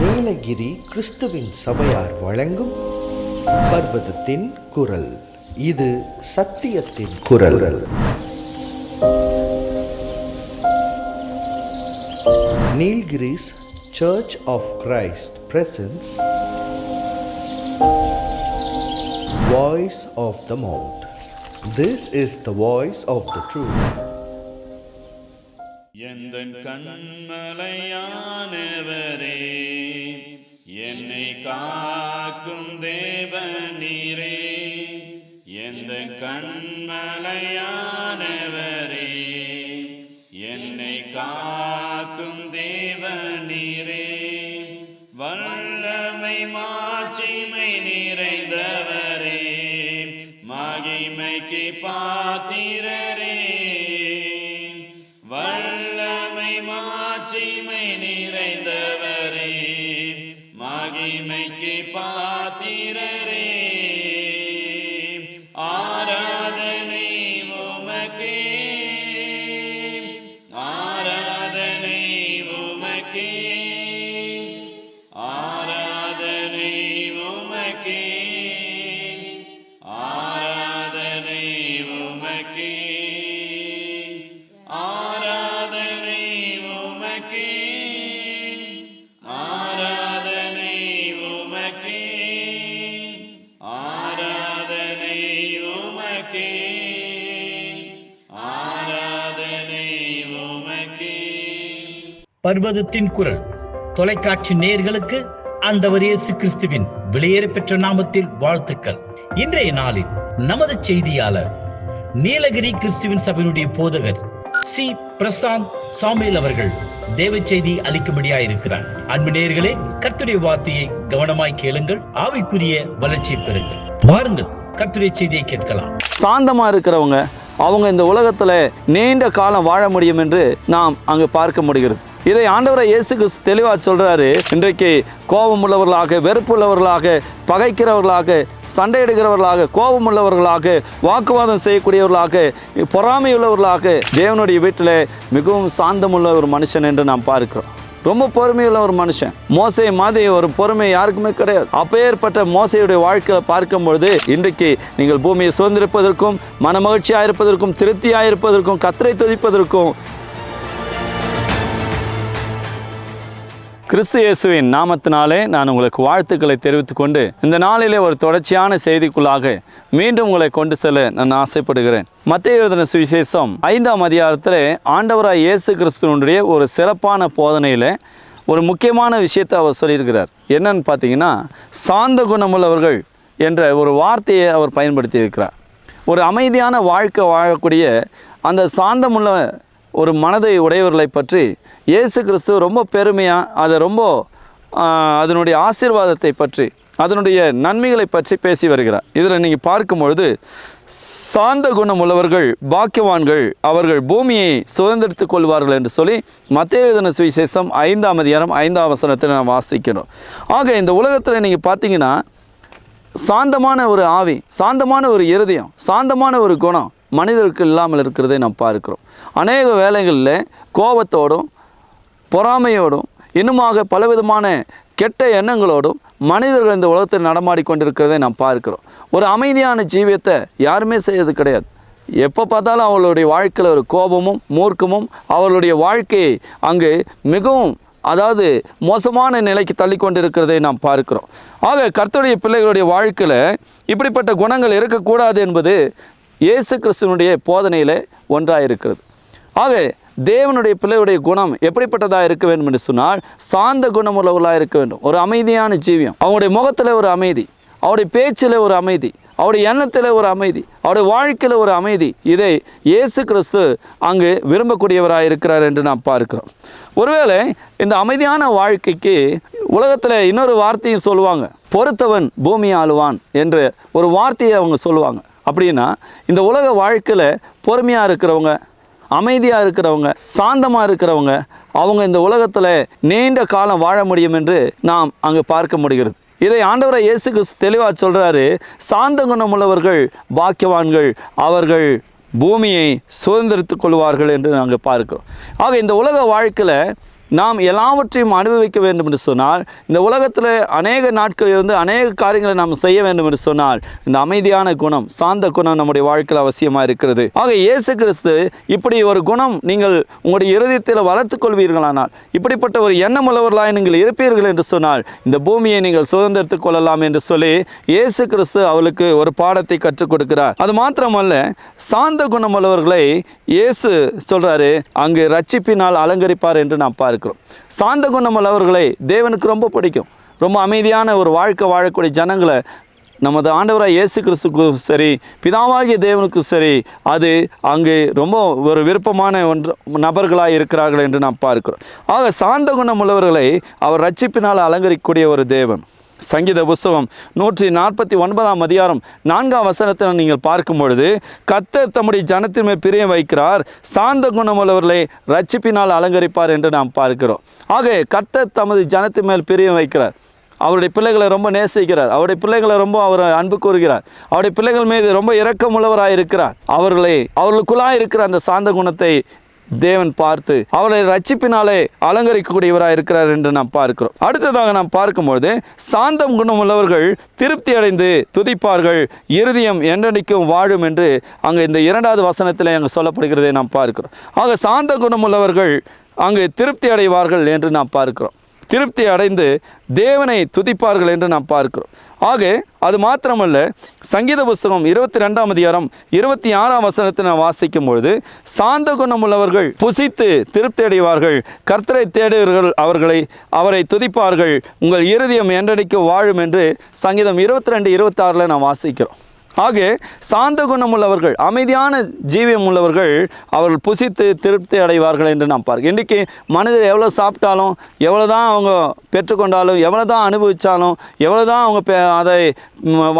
நீலகிரி கிறிஸ்துவின் சபையார் வழங்கும் பர்வதத்தின் குரல். இது சத்தியத்தின் குரல். Nilgiris church of Christ presence voice of the mount this is the voice of the truth எந்தன் கண்மலையானவரே என்னை காக்கும் தேவனீரே எந்த கண்மலையானவரே என்னை காக்கும் தேவனீரே வல்லமை மாட்சிமை நிறைந்தவரே மகிமைக்கு பாத்திரரே பர்வதத்தின் குரல். தொலைக்காட்சி நேயர்களுக்கு அந்த இயேசு கிறிஸ்துவின் வெளியேற பெற்ற நாமத்தில் வாழ்த்துக்கள். இன்றைய நாளில் நமது செய்தியாளர் நீலகிரி கிறிஸ்துவின் சபையினுடைய போதகர் சி. பிரசாந்த் சாமியல் அவர்கள் தேவ செய்தி அளிக்கும்படியா இருக்கிறார் அன்பு நேயர்களே கர்த்துடைய வார்த்தையை கவனமாய் கேளுங்கள் ஆவிக்குரிய வளர்ச்சி பெறுங்கள். வாருங்கள் கர்த்துடைய செய்தியை கேட்கலாம். சாந்தமா இருக்கிறவங்க அவங்க இந்த உலகத்தில் நீண்ட காலம் வாழ முடியும் என்று நாம் அங்கு பார்க்க முடிகிறது. இதை ஆண்டவரை இயேசு கிறிஸ்து தெளிவாக சொல்கிறாரு இன்றைக்கு கோபம் உள்ளவர்களாக வெறுப்புள்ளவர்களாக பகைக்கிறவர்களாக சண்டையிடுகிறவர்களாக கோபம் உள்ளவர்களாக வாக்குவாதம் செய்யக்கூடியவர்களாக பொறாமை உள்ளவர்களாக தேவனுடைய வீட்டில் மிகவும் சாந்தமுள்ள ஒரு மனுஷன் என்று நாம் பார்க்கிறோம். ரொம்ப பொறுமையுள்ள ஒரு மனுஷன். மோசை மாதிரி ஒரு பொறுமை யாருக்குமே கிடையாது. அப்பேற்பட்ட மோசையுடைய வாழ்க்கையை பார்க்கும் பொழுது இன்றைக்கு நீங்கள் பூமியை சுதந்திரிப்பதற்கும் மனமகிழ்ச்சியாக இருப்பதற்கும் திருப்தியாக இருப்பதற்கும் கத்தரை துதிப்பதற்கும் கிறிஸ்து இயேசுவின் நாமத்தினாலே நான் உங்களுக்கு வாழ்த்துக்களை தெரிவித்துக் கொண்டு இந்த நாளிலே ஒரு தொடர்ச்சியான செய்திக்குள்ளாக மீண்டும் உங்களை கொண்டு செல்ல நான் ஆசைப்படுகிறேன். மத்திய எழுதின சுவிசேஷம் ஐந்தாம் அதிகாரத்தில் ஆண்டவராய் இயேசு கிறிஸ்துவனுடைய ஒரு சிறப்பான போதனையில் ஒரு முக்கியமான விஷயத்தை அவர் சொல்லியிருக்கிறார். என்னன்னு பார்த்தீங்கன்னா சாந்த குணமுள்ளவர்கள் என்ற ஒரு வார்த்தையை அவர் பயன்படுத்தி இருக்கிறார் ஒரு அமைதியான வாழ்க்கை வாழக்கூடிய அந்த சாந்தமுள்ள ஒரு மனதை உடையவர்களை பற்றி இயேசு கிறிஸ்து ரொம்ப பெருமையாக அதை ரொம்ப அதனுடைய ஆசீர்வாதத்தை பற்றி அதனுடைய நன்மைகளை பற்றி பேசி வருகிறார். இதில் நீங்கள் பார்க்கும்பொழுது சாந்த குணம் உள்ளவர்கள் பாக்கியவான்கள் அவர்கள் பூமியை சுதந்திரித்துக் கொள்வார்கள் என்று சொல்லி மத்திய எழுதின சுவிசேஷம் ஐந்தாம் அதிகாரம் ஐந்தாம் வசனத்தில் நாம் வாசிக்கிறோம். ஆக இந்த உலகத்தில் நீங்கள் பார்த்தீங்கன்னா சாந்தமான ஒரு ஆவி சாந்தமான ஒரு இருதயம் சாந்தமான ஒரு குணம் மனிதருக்கு இல்லாமல் இருக்கிறதை நாம் பார்க்கிறோம். அநேக வேலைகளில் கோபத்தோடும் பொறாமையோடும் இன்னுமாக பலவிதமான கெட்ட எண்ணங்களோடும் மனிதர்கள் இந்த உலகத்தில் நடமாடி கொண்டிருக்கிறதை நாம் பார்க்கிறோம். ஒரு அமைதியான ஜீவியத்தை யாருமே செய்யறது கிடையாது. எப்போ பார்த்தாலும் அவர்களுடைய வாழ்க்கையில் ஒரு கோபமும் மூர்க்கமும் அவர்களுடைய வாழ்க்கையை அங்கு மிகவும் அதாவது மோசமான நிலைக்கு தள்ளி கொண்டிருக்கிறதை நாம் பார்க்கிறோம். ஆக கர்த்தருடைய பிள்ளைகளுடைய வாழ்க்கையில் இப்படிப்பட்ட குணங்கள் இருக்கக்கூடாது என்பது இயேசு கிறிஸ்துவனுடைய போதனையில் ஒன்றாக இருக்கிறது ஆக தேவனுடைய பிள்ளையுடைய குணம் எப்படிப்பட்டதாக இருக்க வேண்டும் என்று சொன்னால் சாந்த குணமுள்ளவர்களாக இருக்க வேண்டும். ஒரு அமைதியான ஜீவியம். அவங்களுடைய முகத்தில் ஒரு அமைதி. அவருடைய பேச்சில் ஒரு அமைதி. அவருடைய எண்ணத்தில் ஒரு அமைதி. அவருடைய வாழ்க்கையில் ஒரு அமைதி. இதை இயேசு கிறிஸ்து அங்கு விரும்பக்கூடியவராக இருக்கிறார் என்று நாம் பார்க்கிறோம். ஒருவேளை இந்த அமைதியான வாழ்க்கைக்கு உலகத்தில் இன்னொரு வார்த்தையும் சொல்லுவாங்க. பொறுத்தவன் பூமி ஆளுவான் என்று ஒரு வார்த்தையை அவங்க சொல்லுவாங்க. அப்படின்னா இந்த உலக வாழ்க்கையில் பொறுமையாக இருக்கிறவங்க அமைதியாக இருக்கிறவங்க சாந்தமாக இருக்கிறவங்க அவங்க இந்த உலகத்தில் நீண்ட காலம் வாழ முடியும் என்று நாம் அங்கு பார்க்க முடிகிறது. இதை ஆண்டவரை இயேசு தெளிவாக சொல்கிறாரு சாந்த குணமுள்ளவர்கள் பாக்கியவான்கள் அவர்கள் பூமியை சுதந்திரித்துக் கொள்வார்கள் என்று நாங்கள் பார்க்கிறோம். ஆக இந்த உலக வாழ்க்கையில் நாம் எல்லாவற்றையும் அனுபவிக்க வேண்டும் என்று சொன்னால் இந்த உலகத்தில் அநேக நாட்கள் இருந்து அநேக காரியங்களை நாம் செய்ய வேண்டும் என்று சொன்னால் இந்த அமைதியான குணம் சாந்த குணம் நம்முடைய வாழ்க்கையில் அவசியமாக இருக்கிறது. ஆக இயேசு கிறிஸ்து இப்படி ஒரு குணம் நீங்கள் உங்களுடைய இருதயத்தில் வளர்த்துக் கொள்வீர்களானால் இப்படிப்பட்ட ஒரு எண்ணமுள்ளவர்களாய் நீங்கள் இருப்பீர்கள் என்று சொன்னால் இந்த பூமியை நீங்கள் சுதந்திரத்துக் கொள்ளலாம் என்று சொல்லி இயேசு கிறிஸ்து அவளுக்கு ஒரு பாடத்தை கற்றுக் கொடுக்கிறார். அது மாத்திரமல்ல சாந்த குணமுள்ளவர்களை இயேசு சொல்றாரு அங்கு ரட்சிப்பினால் அலங்கரிப்பார் என்று நான் நாம் இருக்கிறோம். சாந்த குணமுள்ளவர்களை தேவனுக்கு ரொம்ப பிடிக்கும். ரொம்ப அமைதியான ஒரு வாழ்க்கை வாழக்கூடிய ஜனங்களை நமது ஆண்டவராக இயேசு கிறிஸ்துக்கும் சரி பிதாவாகிய தேவனுக்கும் சரி அது அங்கு ரொம்ப ஒரு விருப்பமான ஒன்று நபர்களாக இருக்கிறார்கள் என்று நாம் பார்க்கிறோம். ஆக சாந்த குணம் உள்ளவர்களை அவர் ரட்சிப்பினால் அலங்கரிக்கக்கூடிய ஒரு தேவன். சங்கீத புஸ்தகம் நூற்றி நாற்பத்தி ஒன்பதாம் அதிகாரம் நான்காம் வசனத்தில் நீங்கள் பார்க்கும் பொழுது கத்தர் தம்முடைய ஜனத்தின் மேல் பிரியம் வைக்கிறார் சாந்த குணமுள்ளவர்களை ரட்சிப்பினால் அலங்கரிப்பார் என்று நாம் பார்க்கிறோம். ஆக கத்தர் தமது ஜனத்தின் மேல் பிரியம் வைக்கிறார். அவருடைய பிள்ளைகளை ரொம்ப நேசிக்கிறார். அவருடைய பிள்ளைகளை ரொம்ப அவர் அன்பு கூறுகிறார். அவருடைய பிள்ளைகள் மீது ரொம்ப இரக்கமுள்ளவராக இருக்கிறார் அவர்களை அவர்களுக்குள்ளாக இருக்கிற அந்த சாந்த குணத்தை தேவன் பார்த்து அவளை ரட்சிப்பினாலே அலங்கரிக்கக்கூடியவராக இருக்கிறார் என்று நாம் பார்க்கிறோம். அடுத்ததாக நாம் பார்க்கும்பொழுது சாந்தம் குணம் உள்ளவர்கள் திருப்தி அடைந்து துதிப்பார்கள் இருதயம் என்றென்றைக்கும் வாழும் என்று அங்கே இந்த இரண்டாவது வசனத்தில் அங்கே சொல்லப்படுகிறதை நாம் பார்க்கிறோம். ஆக சாந்த குணம் உள்ளவர்கள் அங்கு திருப்தி அடைவார்கள் என்று நாம் பார்க்கிறோம். திருப்தி அடைந்து தேவனை துதிப்பார்கள் என்று நாம் பார்க்கிறோம். ஆக அது மாத்திரமல்ல சங்கீத புஸ்தகம் இருபத்தி ரெண்டாம் அதிகாரம் இருபத்தி ஆறாம் வசனத்தை நான் வாசிக்கும் பொழுது சாந்த குணமுள்ளவர்கள் புசித்து திருப்தி அடைவார்கள் கர்த்தரை தேடுவர்கள் அவர்களை அவரை துதிப்பார்கள் உங்கள் இருதயம் என்றடைக்கு வாழும் என்று சங்கீதம் இருபத்தி ரெண்டு இருபத்தாறில் நான் வாசிக்கிறோம். ஆக சாந்த குணம் உள்ளவர்கள் அமைதியான ஜீவியம் உள்ளவர்கள் அவர்கள் புசித்து திருப்தி அடைவார்கள் என்று நாம் பார்க்க இன்றைக்கி மனிதர் எவ்வளோ சாப்பிட்டாலும் எவ்வளோ தான் அவங்க பெற்றுக்கொண்டாலும் எவ்வளோ தான் அனுபவித்தாலும் எவ்வளோ தான் அவங்க அதை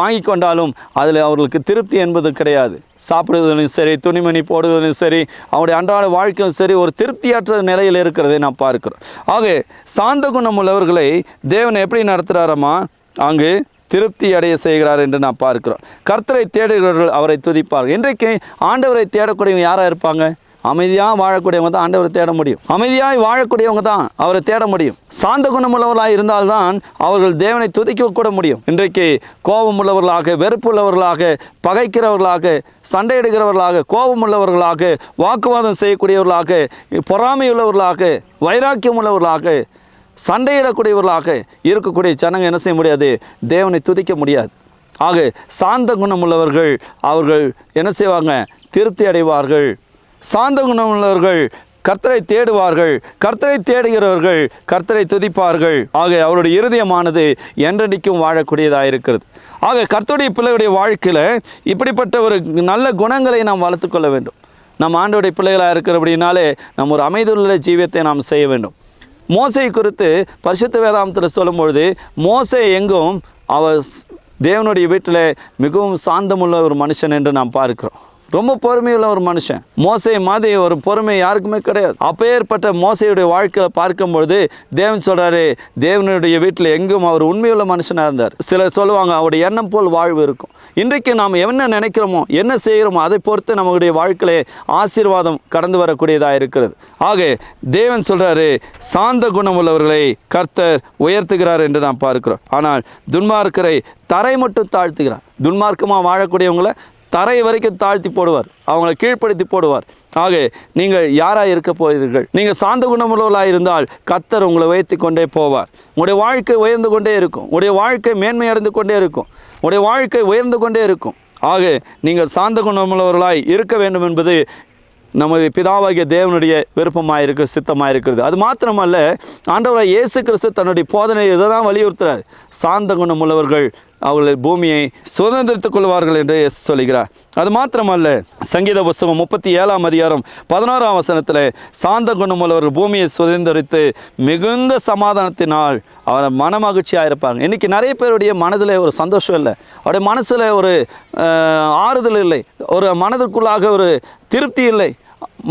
வாங்கி கொண்டாலும் அதில் அவர்களுக்கு திருப்தி என்பது கிடையாது. சாப்பிடுவதிலும் சரி துணிமணி போடுவதிலும் சரி அவருடைய அன்றாட வாழ்க்கையிலும் சரி ஒரு திருப்தியற்ற நிலையில் இருக்கிறதை நாம் பார்க்கிறோம். ஆக சாந்த குணம் உள்ளவர்களை தேவன் எப்படி நடத்துகிறாரம்மா அங்கு திருப்தி அடைய செய்கிறார் என்று நாம் பார்க்கிறோம். கர்த்தரை தேடுகிறவர்கள் அவரை துதிப்பார்கள். இன்றைக்கு ஆண்டவரை தேடக்கூடியவங்க யாராக இருப்பாங்க? அமைதியாக வாழக்கூடியவங்க தான் ஆண்டவரை தேட முடியும். அமைதியாக வாழக்கூடியவங்க தான் அவரை தேட முடியும். சாந்த குணமுள்ளவர்களாக இருந்தால்தான் அவர்கள் தேவனை துதிக்க கூட முடியும். இன்றைக்கு கோபம் உள்ளவர்களாக வெறுப்பு உள்ளவர்களாக பகைக்கிறவர்களாக சண்டையிடுகிறவர்களாக கோபம் உள்ளவர்களாக வாக்குவாதம் செய்யக்கூடியவர்களாக பொறாமையுள்ளவர்களாக வைராக்கியம் உள்ளவர்களாக சண்டையிடக்கூடியவர்களாக இருக்கக்கூடிய ஜனங்க என்ன செய்ய முடியாது? தேவனை துதிக்க முடியாது. ஆக சாந்த குணமுள்ளவர்கள் அவர்கள் என்ன செய்வாங்க? திருப்தி அடைவார்கள். சாந்த குணமுள்ளவர்கள் கர்த்தரை தேடுவார்கள். கர்த்தரை தேடுகிறவர்கள் கர்த்தரை துதிப்பார்கள். ஆக அவருடைய இருதயமானது என்றென்றைக்கும் வாழக்கூடியதாக இருக்கிறது ஆக கர்த்தருடைய பிள்ளைகளுடைய வாழ்க்கையில் இப்படிப்பட்ட ஒரு நல்ல குணங்களை நாம் வளர்த்துக்கொள்ள வேண்டும். நம்ம ஆண்டோடைய பிள்ளைகளாக இருக்கிறபடினாலே நம்ம ஒரு அமைதியுள்ள ஜீவியத்தை நாம் செய்ய வேண்டும். மோசை குறித்து பரிசுத்த வேதாந்தத்தில் சொல்லும்பொழுது மோசை எங்கும் அவர் தேவனுடைய வீட்டில் மிகவும் சாந்தமுள்ள ஒரு மனுஷன் என்று நாம் பார்க்கிறோம். ரொம்ப பொறுமையுள்ள ஒரு மனுஷன். மோசை மாதிரி ஒரு பொறுமை யாருக்குமே கிடையாது. அப்பேற்பட்ட மோசையுடைய வாழ்க்கையில் பார்க்கும்பொழுது தேவன் சொல்றாரு தேவனுடைய வீட்டில் எங்கும் அவர் உண்மையுள்ள மனுஷனாக இருந்தார். சிலர் சொல்லுவாங்க அவருடைய எண்ணம் போல் வாழ்வு இருக்கும். இன்றைக்கு நாம் என்ன நினைக்கிறோமோ என்ன செய்கிறோமோ அதை பொறுத்து நம்மளுடைய வாழ்க்கையிலே ஆசீர்வாதம் கடந்து வரக்கூடியதாக இருக்கிறது. ஆக தேவன் சொல்றாரு சாந்த குணம் உள்ளவர்களை கர்த்தர் உயர்த்துகிறார் என்று நாம் பார்க்கிறோம். ஆனால் துன்மார்க்கரை தரை மட்டும் தாழ்த்துகிறார். துன்மார்க்கமாக வாழக்கூடியவங்களை தரை வரைக்கும் தாழ்த்தி போடுவார். அவங்கள கீழ்ப்படுத்தி போடுவார். ஆக நீங்கள் யாராக இருக்க போகிறீர்கள்? நீங்கள் சாந்த குணமுள்ளவர்களாக இருந்தால் கத்தர் உங்களை உயர்த்தி கொண்டே போவார். உங்களுடைய வாழ்க்கை உயர்ந்து கொண்டே இருக்கும். உங்களுடைய வாழ்க்கை மேன்மை அடைந்து கொண்டே இருக்கும். உங்களுடைய வாழ்க்கை உயர்ந்து கொண்டே இருக்கும். ஆக நீங்கள் சாந்த குணமுள்ளவர்களாய் இருக்க வேண்டும் என்பது நமது பிதாவாகிய தேவனுடைய விருப்பமாக இருக்க சித்தமாக இருக்கிறது அது மாத்திரமல்ல ஆண்டவராக இயேசு கிறிஸ்து தன்னுடைய போதனை இதை தான் வலியுறுத்துகிறார் சாந்த குணம் உள்ளவர்கள் அவர்கள் பூமியை சுதந்திரத்துக் கொள்வார்கள் என்று இயேசு சொல்கிறார் அது மாத்திரமல்ல சங்கீத புஸ்தகம் முப்பத்தி ஏழாம் அதிகாரம் பதினோராம் வசனத்தில் சாந்த குணம் உள்ளவர்கள் பூமியை சுதந்திரித்து மிகுந்த சமாதானத்தினால் அவர் மனமகிழ்ச்சியாக இருப்பாங்க இன்றைக்கி நிறைய பேருடைய மனதில் ஒரு சந்தோஷம் இல்லை. அவருடைய மனசில் ஒரு ஆறுதல் இல்லை. ஒரு மனதிற்குள்ளாக ஒரு திருப்தி இல்லை.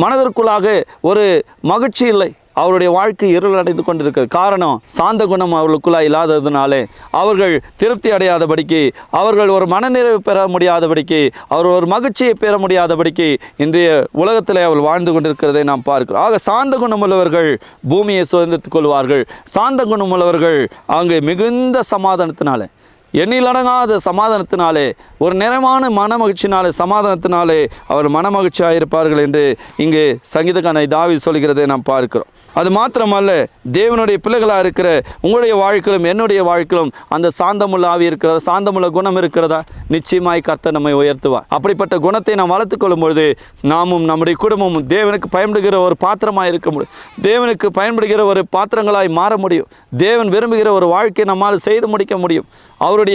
மனதிற்குள்ளாக ஒரு மகிழ்ச்சி இல்லை. அவருடைய வாழ்க்கை இருளடைந்து கொண்டிருக்கிறது. காரணம் சாந்த குணம் அவர்களுக்குள்ளா இல்லாததுனாலே அவர்கள் திருப்தி அடையாதபடிக்கு அவர்கள் ஒரு மனநிறைவு பெற முடியாதபடிக்கு அவர் ஒரு மகிழ்ச்சியை பெற முடியாதபடிக்கு இன்றைய உலகத்தில் அவள் வாழ்ந்து கொண்டிருக்கிறதை நாம் பார்க்கிறோம். ஆக சாந்த குணமுள்ளவர்கள் பூமியை சுதந்திரத்துக் கொள்வார்கள். சாந்த குணமுள்ளவர்கள் அங்கே மிகுந்த சமாதானத்தினாலே. எண்ணிலடங்காத சமாதானத்தினாலே ஒரு நிறைவான மன மகிழ்ச்சினாலே சமாதானத்தினாலே அவர் மன மகிழ்ச்சியாக இருப்பார்கள் என்று இங்கு சங்கீதக்கான தாவி சொல்கிறதை நாம் பார்க்கிறோம். அது மாத்திரமல்ல தேவனுடைய பிள்ளைகளாக இருக்கிற உங்களுடைய வாழ்க்கையிலும் என்னுடைய வாழ்க்கையிலும் அந்த சாந்தமுள்ள ஆவி இருக்கிறதா சாந்தமுள்ள குணம் இருக்கிறதா? நிச்சயமாய் கர்த்தர் நம்மை உயர்த்துவார். அப்படிப்பட்ட குணத்தை நாம் வளர்த்துக்கொள்ளும் பொழுது நாமும் நம்முடைய குடும்பமும் தேவனுக்கு பயன்படுகிற ஒரு பாத்திரமாக இருக்க முடியும். தேவனுக்கு பயன்படுகிற ஒரு பாத்திரங்களாய் மாற முடியும். தேவன் விரும்புகிற ஒரு வாழ்க்கையை நம்மால் செய்து முடிக்க முடியும். அவருடைய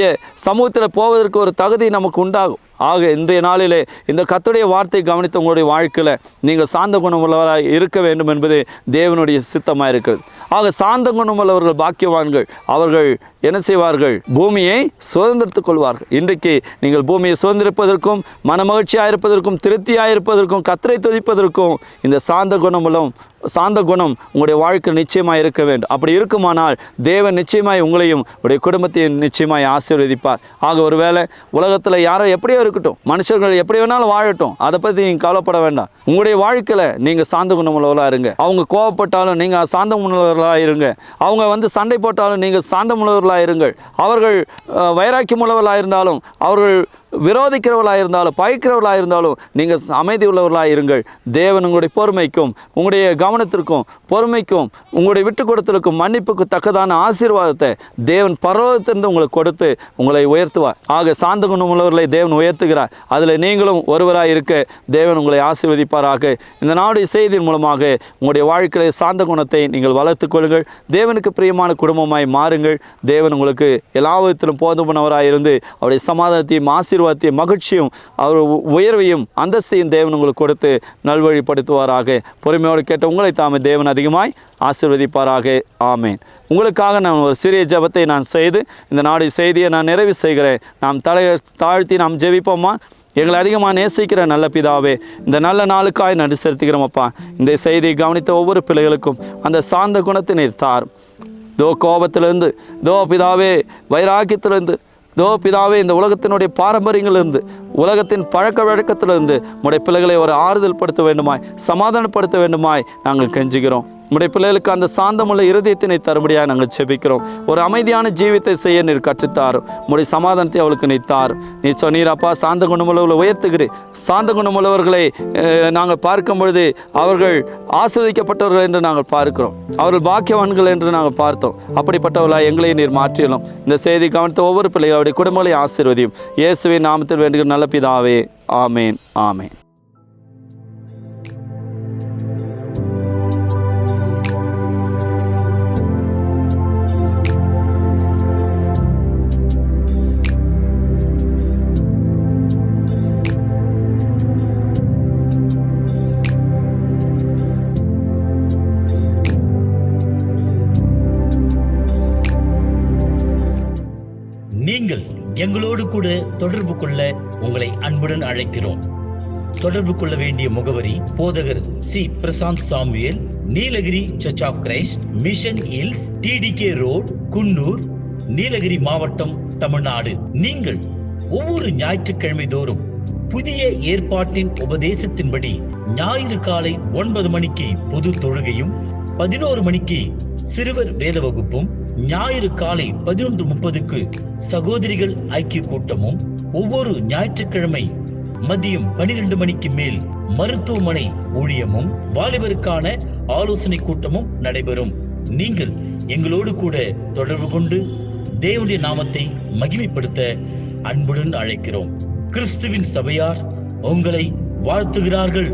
சமூகத்தில் போவதற்கு ஒரு தகுதி நமக்கு உண்டாகும். ஆக இன்றைய நாளிலே இந்த கத்துடைய வார்த்தை கவனித்த உங்களுடைய வாழ்க்கையில் நீங்கள் சாந்த குணமுள்ளவராக இருக்க வேண்டும் என்பது தேவனுடைய சித்தமாக இருக்கிறது. ஆக சாந்த குணமுள்ளவர்கள் பாக்கியவான்கள் அவர்கள் என்ன செய்வார்கள்? பூமியை சுதந்திரத்துக் கொள்வார்கள். இன்றைக்கு நீங்கள் பூமியை சுதந்திரிப்பதற்கும் மனமகிழ்ச்சியாக இருப்பதற்கும் திருப்தியாக இருப்பதற்கும் கத்தரை துதிப்பதற்கும் இந்த சாந்த குணமுள்ளும் சாந்த குணம் உங்களுடைய வாழ்க்கை நிச்சயமாக இருக்க வேண்டும். அப்படி இருக்குமானால் தேவன் நிச்சயமாய் உங்களையும் உடைய குடும்பத்தையும் நிச்சயமாய் ஆசீர்வதிப்பார். ஆக ஒருவேளை உலகத்தில் யாரோ எப்படியோ இருக்கட்டும். மனுஷர்கள் எப்படி வேணாலும் வாழட்டும். அதை பற்றி நீங்கள் கவலைப்பட வேண்டாம். உங்களுடைய வாழ்க்கையில் நீங்கள் சாந்த குணமுள்ளவர்களாக இருங்க. அவங்க கோவப்பட்டாலும் நீங்கள் சாந்த உள்ளவர்களாக இருங்க. அவங்க வந்து சண்டை போட்டாலும் நீங்கள் சாந்த உள்ளவர்களாக இருங்கள். அவர்கள் வைராக்கியம் உள்ளவர்களாக இருந்தாலும் அவர்கள் விரோதிக்கிறவர்களாக இருந்தாலும் பயக்கிறவர்களாக இருந்தாலும் நீங்கள் அமைதி உள்ளவர்களாக இருங்கள். தேவன் உங்களுடைய பொறுமைக்கும் உங்களுடைய கவனத்திற்கும் பொறுமைக்கும் உங்களுடைய விட்டு கொடுத்தலுக்கும் மன்னிப்புக்கு தக்கதான ஆசீர்வாதத்தை தேவன் பரவத்திலிருந்து உங்களுக்கு கொடுத்து உங்களை உயர்த்துவார். ஆக சாந்த குணம் உள்ளவர்களை தேவன் உயர்த்துகிறார். அதில் நீங்களும் ஒருவராக இருக்க தேவன் உங்களை ஆசீர்வதிப்பாராக. இந்த நாடு செய்தியின் மூலமாக உங்களுடைய வாழ்க்கையில் சாந்த குணத்தை நீங்கள் வளர்த்துக் கொள்ளுங்கள். தேவனுக்கு பிரியமான குடும்பமாய் மாறுங்கள். தேவன் உங்களுக்கு எல்லா விதத்திலும் போதுமானவராக இருந்து அவருடைய சமாதானத்தையும் ஆசீர்வாதத்தையும் மகிழ்ச்சியும் அவர் உயர்வையும் அந்தஸ்தையும் தேவன் உங்களுக்கு கொடுத்து நல்வழிப்படுத்துவாராக. பொறுமையோடு கேட்ட உங்களை தாமே தேவன் அதிகமாய் ஆசீர்வதிப்பாராக. ஆமேன். உங்களுக்காக நான் ஒரு சிறிய ஜெபத்தை நான் செய்து இந்த நாடு செய்தியை நான் நிறைவு செய்கிறேன். நாம் தலையை தாழ்த்தி நாம் ஜெபிப்போமா? எங்களை அதிகமாக நேசிக்கிற நல்ல பிதாவே இந்த நல்ல நாளுக்காய் நடு செலுத்துகிறோமப்பா இந்த செய்தியை கவனித்த ஒவ்வொரு பிள்ளைகளுக்கும் அந்த சாந்த குணத்தினை தார். தோ கோபத்திலிருந்து தோ பிதாவே வைராக்கியத்திலிருந்து தோ பிதாவே இந்த உலகத்தினுடைய பாரம்பரியங்களிலிருந்து உலகத்தின் பழக்க வழக்கத்திலிருந்து உடைய பிள்ளைகளை ஒரு ஆறுதல் படுத்த வேண்டுமாய் சமாதானப்படுத்த வேண்டுமாய் நாங்கள் கெஞ்சுகிறோம். உடைய பிள்ளைகளுக்கு அந்த சாந்தமுள்ள இருதயத்தினை தரும்படியாக நாங்கள் செபிக்கிறோம் ஒரு அமைதியான ஜீவித்தை செய்ய நீர் கற்றுத்தாரும் உடைய சமாதானத்தை அவளுக்கு நீ தாரும் நீ சொன்னீர் அப்பா சாந்த குணமுள்ளவர்களை உயர்த்துகிறேன். சாந்த குணமுள்ளவர்களை நாங்கள் பார்க்கும் பொழுது அவர்கள் ஆஸ்வதிக்கப்பட்டவர்கள் என்று நாங்கள் பார்க்கிறோம். அவர்கள் பாக்கியவான்கள் என்று நாங்கள் பார்த்தோம். அப்படிப்பட்டவர்களாக எங்களையும் நீர் மாற்றியலும் இந்த செய்தி கவனித்த ஒவ்வொரு பிள்ளைகளுடைய குடும்பங்களையும் ஆசீர்வதியும். இயேசுவின் நாமத்தில் வேண்டுகிற நல்ல பிதாவே ஆமேன் ஆமேன். எங்களோடு கூட தொடர்பு கொள்ள உங்களை அன்புடன் அழைக்கிறோம். தொடர்பு கொள்ள வேண்டிய முகவரி போதகர் C. Prashanth Samuel Nilgiri church of Christ mission hills TTK road Coonoor Nilgiri மாவட்டம் தமிழ்நாடு. நீங்கள் ஒவ்வொரு ஞாயிற்றுக்கிழமை தோறும் புதிய ஏற்பாட்டின் உபதேசத்தின்படி ஞாயிறு காலை ஒன்பது மணிக்கு பொது தொழுகையும் பதினோரு மணிக்கு சிறுவர் வேத வகுப்பும் ஞாயிறு காலை பதினொன்று முப்பதுக்கு சகோதரிகள் ஐக்கிய கூட்டமும் ஒவ்வொரு ஞாயிற்றுக்கிழமை மதியம் பனிரெண்டு மணிக்கு மேல் மருத்துவமனை ஊழியமும் வாலிபருக்கான ஆலோசனை கூட்டமும் நடைபெறும். நீங்கள் எங்களோடு கூட தொடர்பு கொண்டு தேவனுடைய நாமத்தை மகிமைப்படுத்த அன்புடன் அழைக்கிறோம். கிறிஸ்துவின் சபையார் உங்களை வாழ்த்துகிறார்கள்.